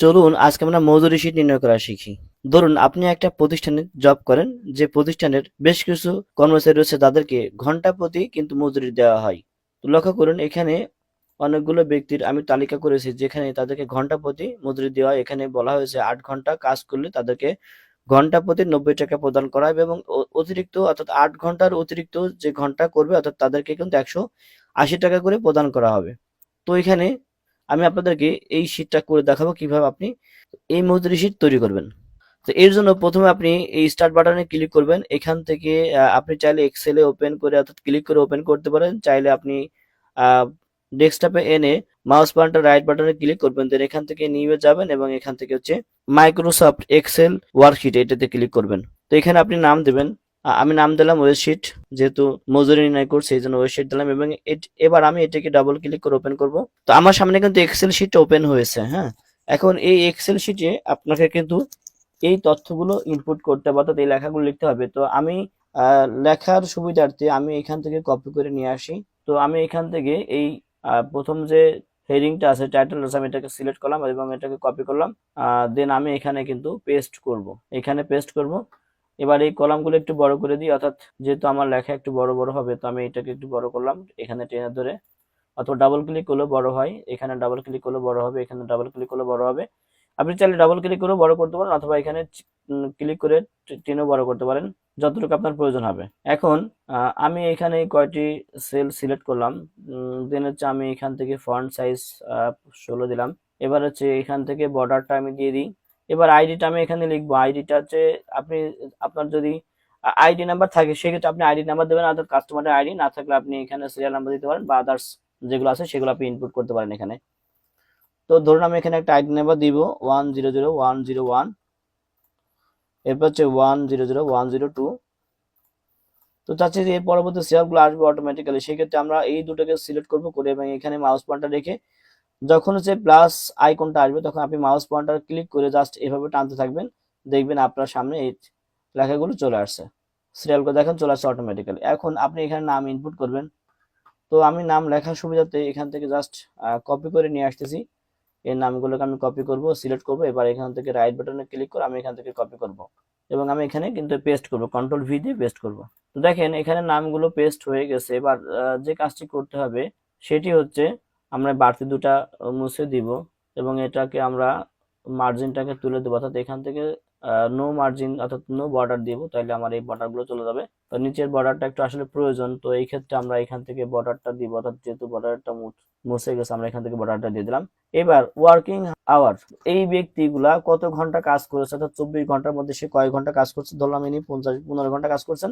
চলুন, আজকে আমরা মজুরি শিট নির্ণয় করা শিখি ধরুন, আপনি একটা প্রতিষ্ঠানে জব করেন, যে প্রতিষ্ঠানের বেশ কিছু কর্মচারী রয়েছে, তাদেরকে ঘণ্টা প্রতি কিন্তু মজুরি দেওয়া হয় তো লক্ষ্য করুন, এখানে অনেকগুলো ব্যক্তির আমি তালিকা করেছি, যেখানে তাদেরকে ঘণ্টা প্রতি মজুরি দেওয়া। এখানে বলা হয়েছে আট ঘণ্টা কাজ করলে তাদেরকে ঘণ্টা প্রতি নব্বই টাকা প্রদান করা হবে এবং অতিরিক্ত অর্থাৎ আট ঘণ্টার অতিরিক্ত যে ঘণ্টা করবে, অর্থাৎ তাদেরকে কিন্তু একশো আশি টাকা করে প্রদান করা হবে তো এখানে আমি আপনাদেরকে এই শীটটা করে দেখাবো কীভাবে আপনি এই মজুরি শীট তৈরি করবেন। তো এর জন্য প্রথমে আপনি এই স্টার্ট বাটনে ক্লিক করবেন। এখান থেকে আপনি চাইলে এক্সেলে ওপেন করে অর্থাৎ ক্লিক করে ওপেন করতে পারেন। চাইলে আপনি ডেস্কটপে এনে মাউস পয়েন্টার রাইট বাটনে ক্লিক করবেন। দেন এখান থেকে নিয়ে যাবেন এবং এখান থেকে হচ্ছে মাইক্রোসফট এক্সেল ওয়ার্কশিট এটাতে ক্লিক করবেন। তো এখানে আপনি নাম দেবেন আমি নাম দিলাম ওয়েবশিট যেহেতু মজুরি নির্ণয় করছি এই জন্য ওয়েবশিট দিলাম এবং এবার আমি এটাকে ডাবল ক্লিক করে ওপেন করব। তো আমার সামনে কিন্তু এক্সেল শিট ওপেন হয়েছে হ্যাঁ? এখন এই এক্সেল শিটে আপনাকে কিন্তু এই তথ্যগুলো ইনপুট করতে হবে, অর্থাৎ এই লেখাগুলো লিখতে হবে। তো আমি লেখার সুবিধার্থে আমি এখান থেকে কপি করে নিয়ে আসি। তো আমি এখান থেকে এই প্রথম যে হেডিংটা আছে টাইটেল আছে, আমি এটাকে সিলেক্ট করলাম এবং এটাকে কপি করলাম। দেন আমি এখানে কিন্তু পেস্ট করব। এখানে পেস্ট করব। এবার এই কলামগুলো একটু বড় করে দিই, অর্থাৎ যেহেতু আমার লেখা একটু বড় বড় হবে, তো আমি এটাকে একটু বড় করলাম, এখানে টেনে ধরে। অথবা ডাবল ক্লিক করলে বড় হয়, এখানে ডাবল ক্লিক করলে বড় হবে, এখানে ডাবল ক্লিক করলে বড় হবে। আপনি চাইলে ডাবল ক্লিক করেও বড় করতে পারেন, অথবা এখানে ক্লিক করে টেনেও বড় করতে পারেন, যতটুকু আপনার প্রয়োজন হবে। এখন আমি এখানে কয়টি সেল সিলেক্ট করলাম দেন হচ্ছে আমি এখান থেকে ফন্ট সাইজ ষোলো দিলাম। এবার হচ্ছে এখান থেকে বর্ডারটা আমি দিয়ে দিই। এবার আইডিটা আমি এখানে লিখব। আইডিটা হচ্ছে আপনি, আপনার যদি আইডি নাম্বার থাকে, সেক্ষেত্রে আপনি আইডি নাম্বার দেবেন আদার কাস্টমারের আইডি না থাকলে আপনি এখানে সিরিয়াল নাম্বার দিতে পারেন বা আদার্স যেগুলো আছে, সেগুলো আপনি ইনপুট করতে পারেন এখানে। তো ধরুন আমি এখানে একটা আইডি নাম্বার দিব one zero zero one zero one এরপর হচ্ছে one zero zero one zero two তো চাচ্ছি যে এর পরবর্তী সিরিয়ালগুলো আসবে অটোমেটিক্যালি সেক্ষেত্রে আমরা এই দুটোকে সিলেক্ট করব, করে এবং এখানে মাউস পয়েন্টার রেখে যখন হচ্ছে প্লাস আইকনটা আসবে, তখন আপনি মাউস পয়েন্টার ক্লিক করে জাস্ট এভাবে টানতে থাকবেন। দেখবেন আপনার সামনে এই লেখাগুলো চলে আসছে। সিরিয়ালগুলো দেখেন, চলে আসছে অটোমেটিক্যালি এখন আপনি এখানে নাম ইনপুট করবেন। তো আমি নাম লেখার সুবিধাতে এখান থেকে জাস্ট কপি করে নিয়ে আসতেছি। এই নামগুলোকে আমি কপি করব সিলেক্ট করব, এবার এখান থেকে রাইট বাটনে ক্লিক করে আমি এখান থেকে কপি করব। এবং আমি এখানে কিন্তু পেস্ট করব কন্ট্রোল ভি দিয়ে পেস্ট করব। তো দেখেন, এখানে নামগুলো পেস্ট হয়ে গেছে। এবার যে কাজটি করতে হবে, সেটি হচ্ছে আমরা বাড়তি দুটা মুছে দিব এবং এটাকে আমরা মার্জিনটাকে তুলে দেবো। অর্থাৎ এখান থেকে নো মার্জিন অর্থাৎ নো বর্ডার দিব তাহলে আমার এই বর্ডারগুলো চলে যাবে। তো নিচের বর্ডারটা একটু আসলে প্রয়োজন, তো এই ক্ষেত্রে আমরা এখান থেকে বর্ডারটা দিব। অর্থাৎ যেহেতু বর্ডারটা মুছে গেছে, আমরা এখান থেকে বর্ডারটা দিয়ে দিলাম। এবার ওয়ার্কিং আওয়ার এই ব্যক্তিগুলা কত ঘণ্টা কাজ করেছে? অর্থাৎ চব্বিশ ঘণ্টার মধ্যে সে কয় ঘণ্টা কাজ করছে? ধরলাম ইনি পঞ্চাশ, পনেরো ঘণ্টা কাজ করছেন।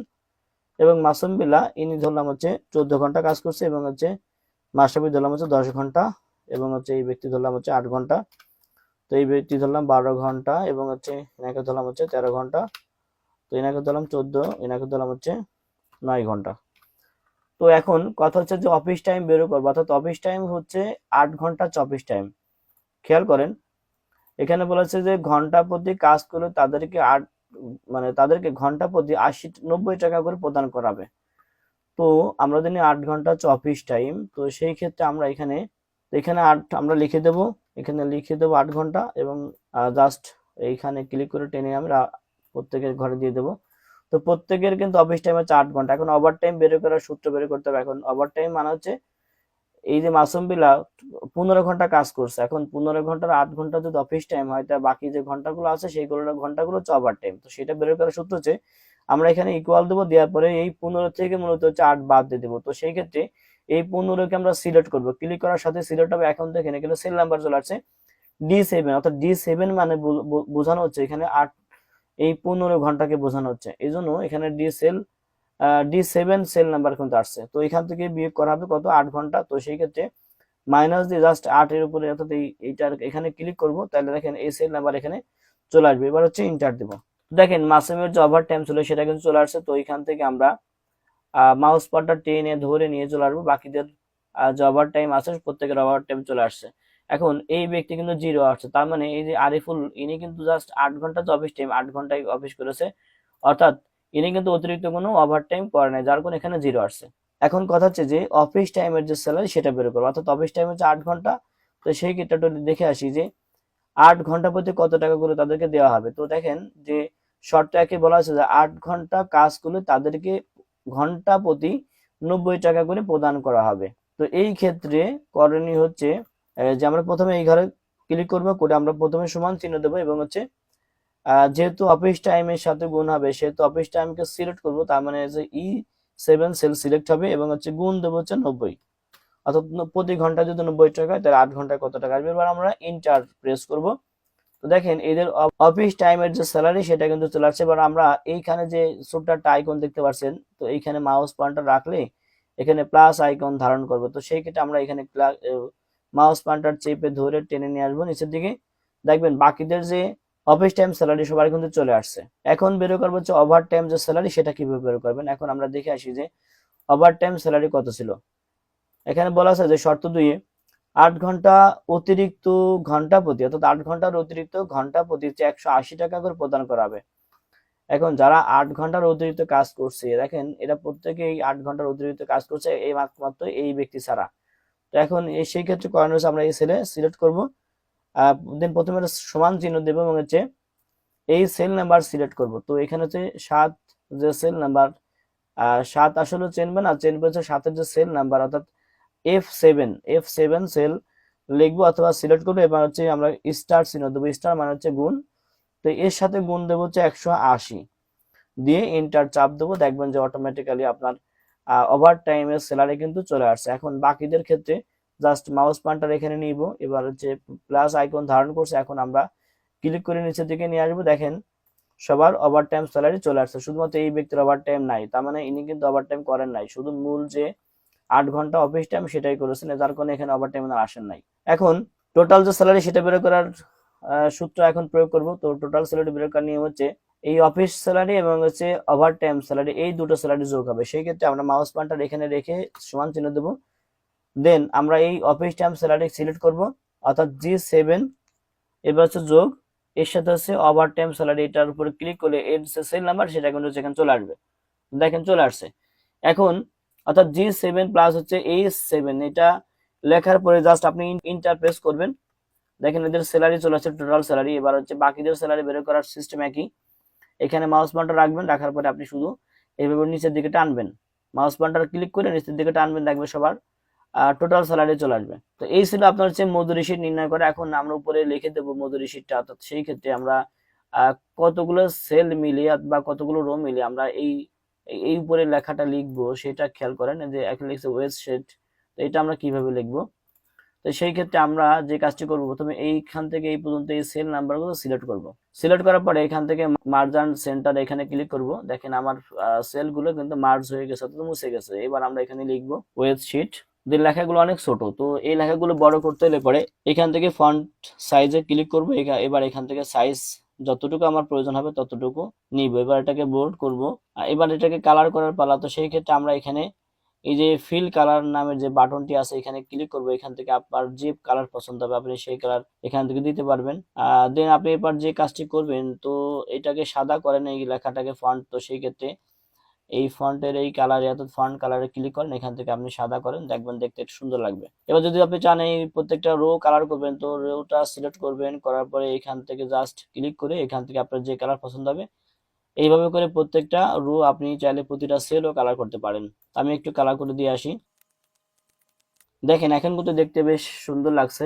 এবং মাসুম বিল্লা ইনি ধরলাম হচ্ছে চোদ্দ ঘণ্টা কাজ করছে এবং হচ্ছে মাসাবি ধরলাম হচ্ছে দশ ঘণ্টা এবং হচ্ছে এই ব্যক্তি ধরলাম হচ্ছে আট ঘণ্টা। তো এই ব্যক্তি ধরলাম বারো ঘণ্টা এবং হচ্ছে এনাকে ধরলাম হচ্ছে তেরো ঘণ্টা। তো এনাকে ধরলাম চোদ্দ, এনাকে ধরলাম হচ্ছে নয় ঘণ্টা। তো এখন কথা হচ্ছে যে অফিস টাইম বেরো করব অর্থাৎ অফিস টাইম হচ্ছে আট ঘণ্টা অফিস টাইম খেয়াল করেন, এখানে বলেছে যে ঘণ্টা প্রতি কাজ করলে তাদেরকে আট মানে তাদেরকে ঘণ্টা প্রতি আশি, নব্বই টাকা করে প্রদান করাবে তো আমরা জানি আট ঘণ্টা হচ্ছে অফিস টাইম তো সেই ক্ষেত্রে আমরা এখানে এখানে আট, আমরা লিখে দেব, এখানে লিখে দেবো আট ঘণ্টা এবং জাস্ট এইখানে ক্লিক করে টেনে আমরা প্রত্যেকের ঘরে দিয়ে দেবো। তো প্রত্যেকের কিন্তু অফিস টাইম হচ্ছে আট ঘণ্টা, এখন ওভার টাইম বের করার সূত্র বের করতে হবে। এখন ওভার টাইম মানে হচ্ছে, এই যে মাসুম বিলা পনেরো ঘণ্টা কাজ করছে, এখন পনেরো ঘণ্টার আট ঘণ্টা যদি অফিস টাইম হয়, তা বাকি যে ঘন্টাগুলো আছে সেইগুলো ঘন্টাগুলো হচ্ছে ওভার টাইম তো সেটা বের করার সূত্র হচ্ছে আমরা এখানে ইকুয়াল দেবো, দেওয়ার পরে এই পনেরো থেকে মূলত হচ্ছে আট বাদ দিয়ে দেবো। তো সেই ক্ষেত্রে এই পনেরোকে আমরা সিলেক্ট করব। ক্লিক করার সাথে সিলেক্ট হবে এখন দেখেন, এখানে সেল নাম্বার চলে আসছে ডি সেভেন অর্থাৎ ডি সেভেন মানে বোঝানো হচ্ছে এখানে আট, এই পনেরো ঘন্টাকে বোঝানো হচ্ছে। এই জন্য এখানে D cell D seven cell number কিন্তু আসছে। তো এখান থেকে বিয়োগ করা হবে কত? আট ঘণ্টা। তো সেই ক্ষেত্রে মাইনাস দিয়ে জাস্ট আটের উপরে, অর্থাৎ এইটার এখানে ক্লিক করব, তাহলে দেখেন এই সেল নাম্বার এখানে চলে আসবে। এবার হচ্ছে ইন্টার দিব। দেখেন মাসুমের যে ওভার টাইম ছিল সেটা কিন্তু চলে আসছে। তো এখান থেকে আমরা মাউস পটটা টেনে ধরে নিয়ে চলে আসব। বাকিদের যে ওভার টাইম আছে, প্রত্যেকের ওভার টাইম চলে আসছে। এখন এই ব্যক্তি কিন্তু জিরো আসছে। তার মানে এই যে আরিফুল, ইনি কিন্তু জাস্ট আট ঘণ্টা অফিস টাইম আট ঘন্টায় অফিস করেছে। অর্থাৎ ইনি কিন্তু অতিরিক্ত কোনো ওভার টাইম করে নাই, যার কোনো এখানে জিরো আসছে। এখন কথা হচ্ছে যে অফিস টাইমের যে স্যালারি সেটা বের করব অর্থাৎ অফিস টাইম হচ্ছে আট ঘণ্টা। তো সেই ক্ষেত্রে দেখে আসি যে, আট ঘণ্টা প্রতি কত টাকা করে তাদেরকে দেওয়া হবে? তো দেখেন যে শর্ত একে বলা হয়েছে যে আট ঘণ্টা কাজ করলে তাদেরকে ঘণ্টা প্রতি নব্বই টাকা করে প্রদান করা হবে। তো এই ক্ষেত্রে করণীয় হচ্ছে যে আমরা প্রথমে এই ঘরে ক্লিক করব, করে আমরা প্রথমে সমান চিহ্ন দেবো এবং হচ্ছে যেহেতু অফিস টাইমের সাথে গুণ হবে, সেহেতু অফিস টাইমকে সিলেক্ট করব, তার মানে যে ই সেভেন সেল সিলেক্ট হবে এবং হচ্ছে গুণ দেবো হচ্ছে নব্বই। অর্থাৎ প্রতি ঘণ্টা যদি নব্বই টাকা হয়, তাহলে আট ঘন্টায় কত টাকা আসবে? এবার আমরা ইন্টার প্রেস করব। তো দেখেন, এদের অফিস টাইমের যে স্যালারি সেটা কিন্তু চলে আসছে এবার আমরা এইখানে যে ছোট্ট একটা আইকন দেখতে পাচ্ছেন তো এইখানে মাউস পয়েন্টার রাখলে এখানে প্লাস আইকন ধারণ করবে। তো সেই ক্ষেত্রে আমরা এখানে মাউস পয়েন্টার চেপে ধরে টেনে নিয়ে আসব নিচের দিকে। দেখবেন, বাকিদের যে অফিস টাইম স্যালারি সবার কিন্তু চলে আসছে। এখন বের করব হচ্ছে ওভার টাইম যে স্যালারি সেটা কীভাবে বের করবেন? এখন আমরা দেখে আসি যে ওভার টাইম স্যালারি কত ছিল। এখানে বলা আছে যে শর্ত দুইয়ে আট ঘণ্টা অতিরিক্ত ঘণ্টা প্রতি অর্থাৎ আট ঘণ্টার অতিরিক্ত ঘণ্টা প্রতি হচ্ছে একশো আশি টাকা করে প্রদান করা হবে। এখন যারা আট ঘণ্টার অতিরিক্ত কাজ করছে, দেখেন এরা প্রত্যেকেই আট ঘণ্টার অতিরিক্ত কাজ করছে, এই মাত্র এই ব্যক্তি ছাড়া। তো এখন সেই ক্ষেত্রে করানো হচ্ছে আমরা এই সেলে সিলেক্ট করব। দেন প্রথমে সমান চিহ্ন দেবো এবং হচ্ছে এই সেল নাম্বার সিলেক্ট করব। তো এখানে হচ্ছে সাত যে সেল নাম্বার সাত আসলে চেনবে না, চেনবে হচ্ছে সাতের যে সেল নাম্বার অর্থাৎ F seven F seven cell লিখব অথবা সিলেক্ট করব, এবার হচ্ছে আমরা স্টার চিহ্ন দেবো। স্টার মানে হচ্ছে গুণ। তো এর সাথে গুণ দেবো হচ্ছে একশো আশি। দিয়ে এন্টার চাপ দেবো। দেখবেন যে অটোমেটিক্যালি আপনার ওভার টাইমের স্যালারি কিন্তু চলে আসছে। এখন বাকিদের ক্ষেত্রে জাস্ট মাউস পয়েন্টার এখানে নিব। এবার হচ্ছে প্লাস আইকন ধারণ করছে। এখন আমরা ক্লিক করে নিচের দিকে নিয়ে আসব। দেখেন সবার ওভার টাইম স্যালারি চলে আসছে। শুধুমাত্র এই ব্যক্তির ওভার টাইম নাই। তার মানে ইনি কিন্তু ওভার টাইম করেন নাই। শুধু মূল যে আট ঘণ্টা অফিস টাইম সেটাই করেছেন, যার কারণে এখানে ওভার টাইম আসেন নাই। এখন টোটাল যে স্যালারি সেটা বের করার সূত্র এখন প্রয়োগ করব। তো টোটাল স্যালারি বের করার নিয়ম হচ্ছে এই অফিস স্যালারি এবং হচ্ছে ওভার টাইম স্যালারি এই দুটো স্যালারি যোগ হবে। সেই ক্ষেত্রে আমরা মাউস পয়েন্টার এখানে রেখে সমান চিহ্ন দেবো। দেন আমরা এই অফিস টাইম স্যালারি সিলেক্ট করব, অর্থাৎ জি সেভেন এবার হচ্ছে যোগ, এর সাথে হচ্ছে ওভার টাইম স্যালারি এটার উপরে ক্লিক করলে এর সেল নাম্বার সেটা কিন্তু সেখানে চলে আসবে। দেখেন চলে আসছে। এখন অর্থাৎ জি সেভেন প্লাস হচ্ছে এই সেভেন এটা লেখার পরে জাস্ট আপনি ইন্টার প্রেস করবেন। দেখেন এদের স্যালারি চলে আসছে টোটাল স্যালারি এবার হচ্ছে বাকিদের স্যালারি বের করার সিস্টেম একই। এখানে মাউস পয়েন্টার রাখবেন, রাখার পরে আপনি শুধু এইভাবে নিচের দিকে টানবেন। মাউস পয়েন্টার ক্লিক করে নিচের দিকে টানবেন, দেখবে সবার টোটাল স্যালারি চলে আসবে। তো এই ছিল আপনার হচ্ছে মজুরি শীট নির্ণয় করে। এখন আমরা উপরে লিখে দেবো মজুরি শীটটা অর্থাৎ সেই ক্ষেত্রে আমরা কতগুলো সেল মিলিয়ে বা কতগুলো রো মিলিয়ে আমরা এই এই- উপরে লেখাটা লিখব, সেটা খেয়াল করেন যে এখন লিখছে শেড, তো এটা আমরা কীভাবে লিখব? তো সেই ক্ষেত্রে আমরা যে কাজটি করব, প্রথমে এইখান থেকে এই পর্যন্ত এই সেল নাম্বারগুলো সিলেক্ট করব। সিলেক্ট করার পরে এখান থেকে মার্জান সেন্টার এখানে ক্লিক করব। দেখেন আমার সেলগুলো কিন্তু মার্জ হয়ে গেছে অর্থাৎ মুছে গেছে। এবার আমরা এখানে লিখব ওয়েস্ট শিট লেখাগুলো অনেক ছোট, তো এই লেখাগুলো বড় করতে হলে পরে এখান থেকে ফন্ট সাইজে ক্লিক করব। এবার এখান থেকে সাইজ যতটুকু আমার প্রয়োজন হবে ততটুকু নিব। এবার এটাকে বোল্ড করব। আর এবার এটাকে কালার করার পালা, তো সেই ক্ষেত্রে আমরা এখানে এই যে ফিল কালার নামের যে বাটনটি আছে, এখানে ক্লিক করব। এখান থেকে আপনার যে কালার পছন্দ হবে, আপনি সেই কালার এখান থেকে দিতে পারবেন। দেন আপনি এবার যে কাজটি করবেন, তো এটাকে সাদা করেন এই লেখাটাকে ফন্ট তো সেই ক্ষেত্রে এই ফন্টের এই কালার অর্থাৎ ফন্ট কালারে ক্লিক করেন এখান থেকে আপনি সাদা করেন, দেখবেন দেখতে সুন্দর লাগবে। এবার যদি আপনি চান এই প্রত্যেকটা রো কালার করবেন, তো রোটা সিলেক্ট করবেন, করার পরে এখান থেকে জাস্ট ক্লিক করে এখান থেকে আপনার যে কালার পছন্দ হবে, এইভাবে করে প্রত্যেকটা রো আপনি চাইলে প্রতিটা সেলও কালার করতে পারেন। আমি একটু কালার করে দিয়ে আসি। দেখেন, এখন কিন্তু দেখতে বেশ সুন্দর লাগছে।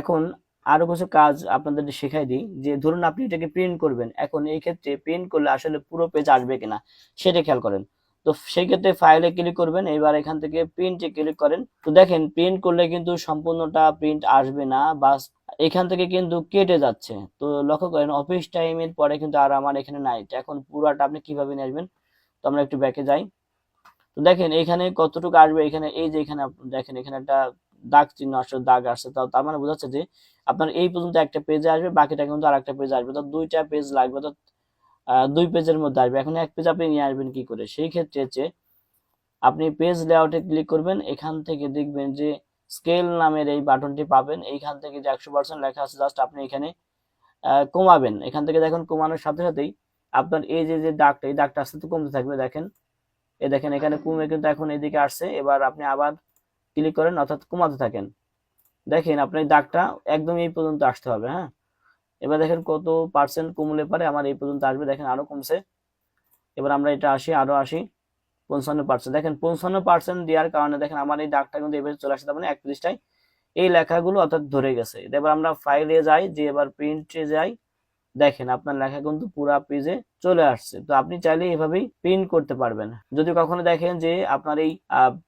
এখন আরও কিছু কাজ আপনাদের শেখাই দিই, যে ধরুন আপনি এটাকে প্রিন্ট করবেন, এখন এই ক্ষেত্রে প্রিন্ট করলে আসলে পুরো পেজ আসবে কিনা, সেটা খেয়াল করেন। তো সেই ক্ষেত্রে ফাইলে ক্লিক করবেন, এবার এখান থেকে প্রিন্টে ক্লিক করেন। তো দেখেন প্রিন্ট করলে কিন্তু সম্পূর্ণটা প্রিন্ট আসবে না বা এখান থেকে কিন্তু কেটে যাচ্ছে। তো লক্ষ্য করেন অফিস টাইমের পরে কিন্তু আর আমার এখানে নাই। এখন পুরাটা আপনি কীভাবে নিয়ে আসবেন? তো আমরা একটু ব্যাকে যাই। তো দেখেন, এখানে কতটুকু আসবে? এখানে এই যে এখানে দেখেন, এখানে একটা দাগ চিহ্ন আসছে দাগ আসছে তার মানে বোঝাচ্ছে যে আপনার এই পর্যন্ত একটা পেজে আসবে, বাকিটা কিন্তু আর একটা পেজে আসবে। তো দুইটা পেজ লাগবে তো দুই পেজের মধ্যে আসবে। এখন এক পেজ আপনি নিয়ে আসবেন কি করে? সেই ক্ষেত্রে হচ্ছে আপনি পেজ লেআউটে ক্লিক করবেন, এখান থেকে দেখবেন যে স্কেল নামের এই বাটনটি পাবেন। এইখান থেকে যে একশো পার্সেন্ট লেখা আছে জাস্ট আপনি এখানে কমাবেন। এখান থেকে দেখুন, কমানোর সাথে সাথেই আপনার এই যে যে দাগটা, এই দাগটা আস্তে আস্তে কমতে থাকবে। দেখেন এ দেখেন, এখানে কমে কিন্তু এখন এদিকে আসছে। এবার আপনি আবার ক্লিক করেন অর্থাৎ কমাতে থাকেন। দেখেন আপনার দাগটা একদম এই পর্যন্ত আসতে হবে হ্যাঁ? এবার দেখেন কত পার্সেন্ট কমলে পারে আমার এই পর্যন্ত আসবে, দেখেন আরও কমছে। এবার আমরা এটা আসি, আরও আসি, পঞ্চান্ন পার্সেন্ট দেখেন পঞ্চান্ন পার্সেন্ট দেওয়ার কারণে দেখেন আমার এই দাগটা কিন্তু এভাবে চলে আসে, তার মানে এক এই লেখাগুলো অর্থাৎ ধরে গেছে। এবার আমরা ফাইলে যাই, যে এবার প্রিন্টে যাই দেখেন আপনার লেখা কিন্তু পুরো পেজে চলে আসছে। তো আপনি চাইলে এভাবেই প্রিন্ট করতে পারবেন। যদি কখনো দেখেন যে আপনার এই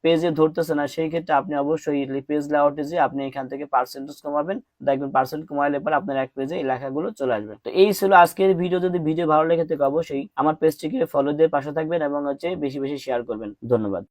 পেজে ধরতেছে না, সেই ক্ষেত্রে আপনি অবশ্যই পেজ লেআউটে যে আপনি এখান থেকে পার্সেন্টেজ কমাবেন, দেখবেন পার্সেন্ট কমাইলে পর আপনার এক পেজে এই লেখাগুলো চলে আসবে। তো এই ছিল আজকের ভিডিও যদি ভিডিও ভালো লেগে থাকে অবশ্যই আমার পেজটিকে ফলো দিয়ে পাশে থাকবেন এবং হচ্ছে বেশি বেশি শেয়ার করবেন। ধন্যবাদ।